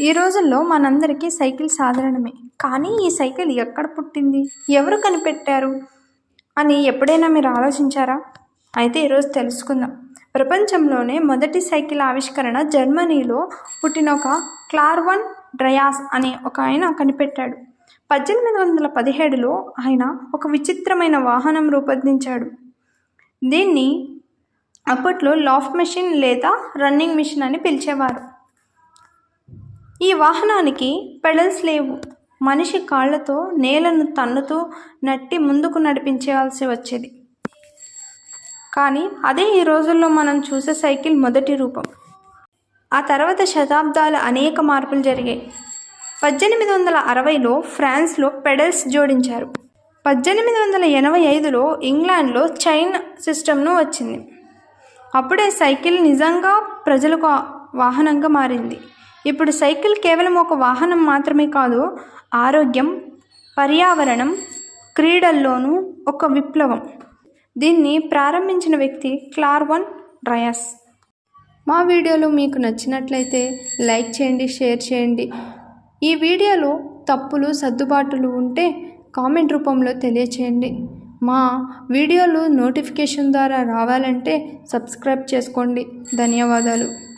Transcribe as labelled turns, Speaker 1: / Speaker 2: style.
Speaker 1: ఈ రోజుల్లో మనందరికీ సైకిల్ సాధారణమే. కానీ ఈ సైకిల్ ఎక్కడ పుట్టింది? ఎవరు కనిపెట్టారు? అని ఎప్పుడైనా మీరు ఆలోచించారా? అయితే ఈరోజు తెలుసుకుందాం. ప్రపంచంలోనే మొదటి సైకిల్ ఆవిష్కరణ జర్మనీలో పుట్టిన ఒక క్లార్వన్ డ్రయాస్ అనే ఒక ఆయన కనిపెట్టాడు. పద్దెనిమిది వందల పదిహేడులో ఆయన ఒక విచిత్రమైన వాహనం రూపొందించాడు. దీన్ని అప్పట్లో లాఫ్ మెషిన్ లేదా రన్నింగ్ మిషన్ అని పిలిచేవారు. ఈ వాహనానికి పెడల్స్ లేవు. మనిషి కాళ్ళతో నేలను తన్నుతూ నట్టి ముందుకు నడిపించాల్సి వచ్చేది. కానీ అదే ఈ రోజుల్లో మనం చూసే సైకిల్ మొదటి రూపం. ఆ తర్వాత శతాబ్దాలు అనేక మార్పులు జరిగాయి. పద్దెనిమిది వందల అరవైలో ఫ్రాన్స్లో పెడల్స్ జోడించారు. పద్దెనిమిది వందల ఎనభై ఐదులో ఇంగ్లాండ్లో చైన్ సిస్టమ్ను వచ్చింది. అప్పుడే సైకిల్ నిజంగా ప్రజలకు వాహనంగా మారింది. ఇప్పుడు సైకిల్ కేవలం ఒక వాహనం మాత్రమే కాదు ఆరోగ్యం పర్యావరణం క్రీడల్లోనూ ఒక విప్లవం. దీన్ని ప్రారంభించిన వ్యక్తి క్లార్వన్ డ్రయస్. మా వీడియోలు మీకు నచ్చినట్లయితే లైక్ చేయండి షేర్ చేయండి. ఈ వీడియోలో తప్పులు సర్దుబాటులు ఉంటే కామెంట్ రూపంలో తెలియచేయండి. మా వీడియోలు నోటిఫికేషన్ ద్వారా రావాలంటే సబ్స్క్రైబ్ చేసుకోండి. ధన్యవాదాలు.